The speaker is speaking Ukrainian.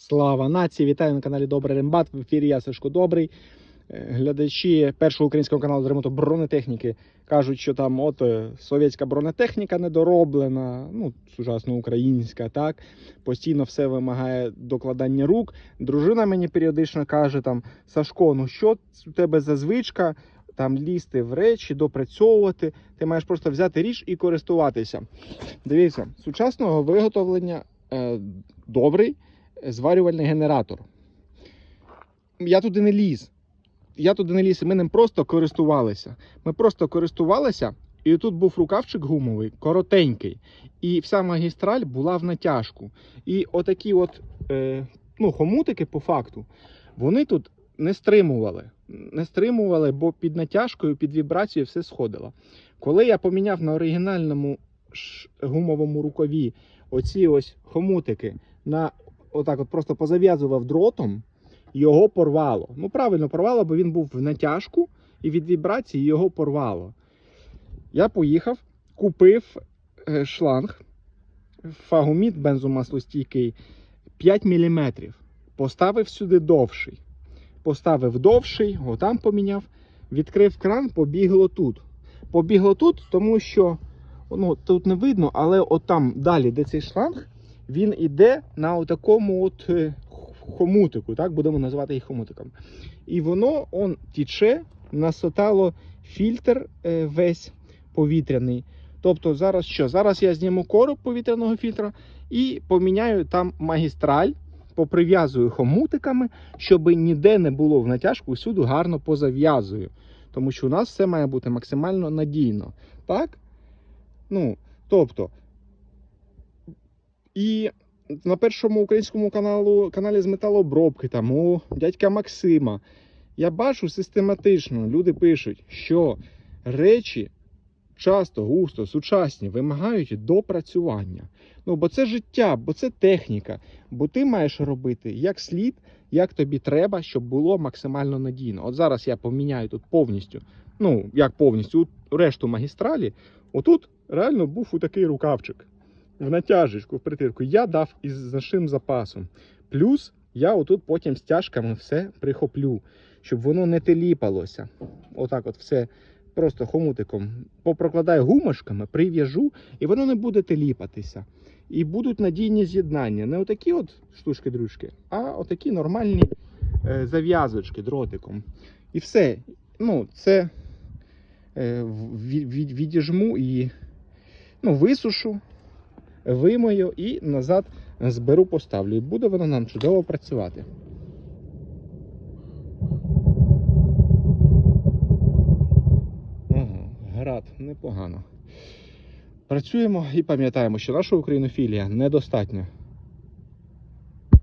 Слава нації! Вітаю на каналі Добрий Рембат. В ефірі я Сашко Добрий. Е, Глядачі першого українського каналу з ремонту бронетехніки кажуть, що там от е, совєтська бронетехніка недороблена, ну, сучасно українська, так. Постійно все вимагає докладання рук. Дружина мені періодично каже: там Сашко, ну що у тебе за звичка? Там лізти в речі, допрацьовувати. Ти маєш просто взяти річ і користуватися. Дивіться, сучасного виготовлення е, добрий зварювальний генератор. Я туди не ліз. Я туди не ліз, і ми ним просто користувалися. Ми просто користувалися, і тут був рукавчик гумовий, коротенький. І вся магістраль була в натяжку. І отакі от е, ну, хомутики, по факту, вони тут не стримували. Не стримували, бо під натяжкою, під вібрацією все сходило. Коли я поміняв на оригінальному гумовому рукаві оці ось хомутики на отак от просто позав'язував дротом, його порвало. Ну, правильно порвало, бо він був в натяжку, і від вібрації його порвало. Я поїхав, купив е, шланг, фагоміт бензомаслостійкий 5 мм. Поставив сюди довший. Поставив довший, отам поміняв, відкрив кран, побігло тут. Побігло тут, тому що ну, тут не видно, але отам далі, де цей шланг, він іде на такому от е, хомутику, так будемо називати їх хомутиком. І воно он тіче, насотало фільтр е, весь повітряний. Тобто зараз що? Зараз я зніму короб повітряного фільтра і поміняю там магістраль, поприв'язую хомутиками, щоб ніде не було в натяжку, всюди гарно позав'язую. Тому що у нас все має бути максимально надійно. Так? Ну, тобто, і на першому українському каналу, каналі з металообробки, там у дядька Максима, я бачу систематично, люди пишуть, що речі часто, густо, сучасні вимагають допрацювання. Ну, бо це життя, бо це техніка. Бо ти маєш робити як слід, як тобі треба, щоб було максимально надійно. От зараз я поміняю тут повністю, ну як повністю, решту магістралі. Отут реально був у такий рукавчик в натяжечку, в притирку. Я дав із значним запасом. Плюс я отут потім стяжками все прихоплю, щоб воно не теліпалося. Отак от все просто хомутиком попрокладаю гумашками, прив'яжу, і воно не буде теліпатися. І будуть надійні з'єднання. Не отакі от штучки-дрючки, а отакі нормальні е, зав'язочки дротиком. І все. Ну, це е, від, від, відіжму і ну, висушу вимою і назад зберу, поставлю. І буде воно нам чудово працювати. Град, непогано. Працюємо і пам'ятаємо, що нашого українофілія недостатньо.